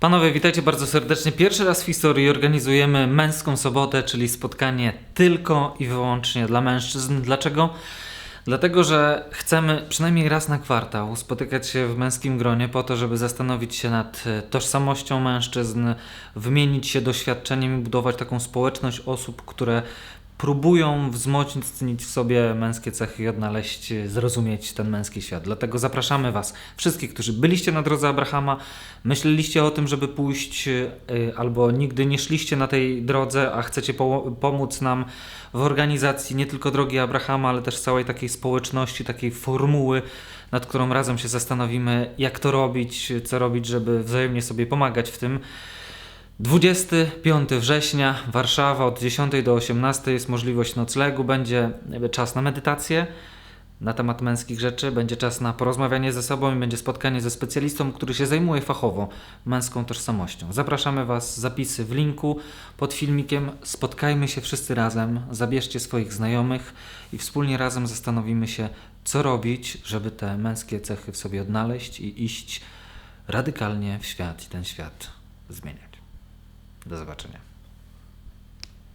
Panowie, witajcie bardzo serdecznie. Pierwszy raz w historii organizujemy męską sobotę, czyli spotkanie tylko i wyłącznie dla mężczyzn. Dlaczego? Dlatego, że chcemy przynajmniej raz na kwartał spotykać się w męskim gronie po to, żeby zastanowić się nad e, tożsamością mężczyzn, wymienić się doświadczeniem i budować taką społeczność osób, które próbują wzmocnić w sobie męskie cechy i odnaleźć, e, zrozumieć ten męski świat. Dlatego zapraszamy Was, wszystkich, którzy byliście na drodze Abrahama, myśleliście o tym, żeby pójść, y, albo nigdy nie szliście na tej drodze, a chcecie po- pomóc nam w organizacji nie tylko drogi Abrahama, ale też całej takiej społeczności, takiej formuły, nad którą razem się zastanowimy, jak to robić, co robić, żeby wzajemnie sobie pomagać w tym. 25 września, Warszawa, od 10 do 18 jest możliwość noclegu, będzie czas na medytację na temat męskich rzeczy, będzie czas na porozmawianie ze sobą i będzie spotkanie ze specjalistą, który się zajmuje fachowo męską tożsamością. Zapraszamy Was, zapisy w linku pod filmikiem. Spotkajmy się wszyscy razem, zabierzcie swoich znajomych i wspólnie razem zastanowimy się, co robić, żeby te męskie cechy w sobie odnaleźć i iść radykalnie w świat i ten świat zmieniać. Do zobaczenia.